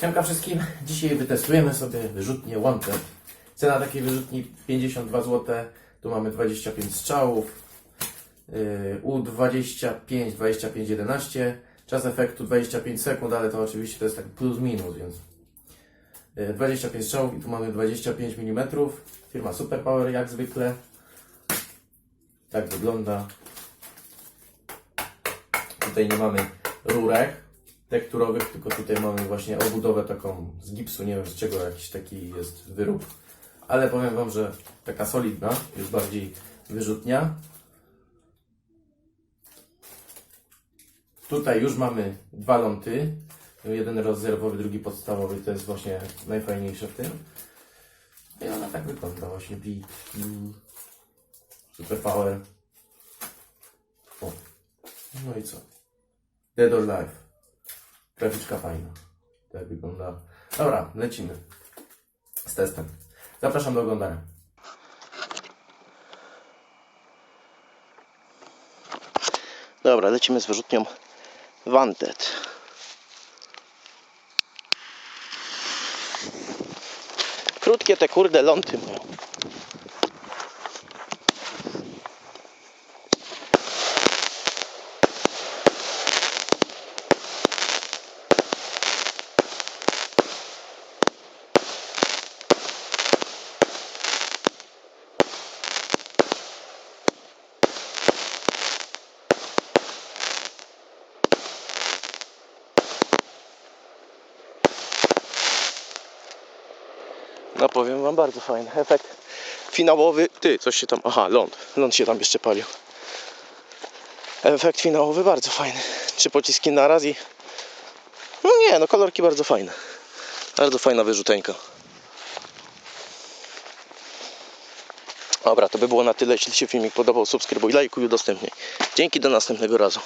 Siemka wszystkim. Dzisiaj wytestujemy sobie wyrzutnię Wanted. Cena takiej wyrzutni 52 zł. Tu mamy 25 strzałów. Yy, U25, 25, 11. Czas efektu 25 sekund, ale to oczywiście to jest tak plus minus, więc yy, 25 strzałów i tu mamy 25 mm. Firma Superpower jak zwykle. Tak wygląda. Tutaj nie mamy rurek tekturowych, tylko tutaj mamy właśnie obudowę taką z gipsu, nie wiem z czego jakiś taki jest wyrób. Ale powiem Wam, że taka solidna, jest bardziej wyrzutnia. Tutaj już mamy dwa ląty. Jeden rezerwowy, drugi podstawowy, to jest właśnie najfajniejsze w tym. I ona tak wygląda właśnie. Mm, Super Power. O. No i co? Dead or Life. Graficzka fajna. Tak wygląda. Dobra, lecimy z testem. Zapraszam do oglądania. Dobra, lecimy z wyrzutnią Wanted. Krótkie te kurde ląty mają. No powiem wam bardzo fajny efekt finałowy. Ty, coś się tam. Aha, ląd. Ląd się tam jeszcze palił. Efekt finałowy bardzo fajny. Trzy pociski naraz i. No nie, no kolorki bardzo fajne. Bardzo fajna wyrzuteńka. Dobra, to by było na tyle. Jeśli się filmik podobał, subskrybuj, lajkuj, udostępniaj. Dzięki, do następnego razu.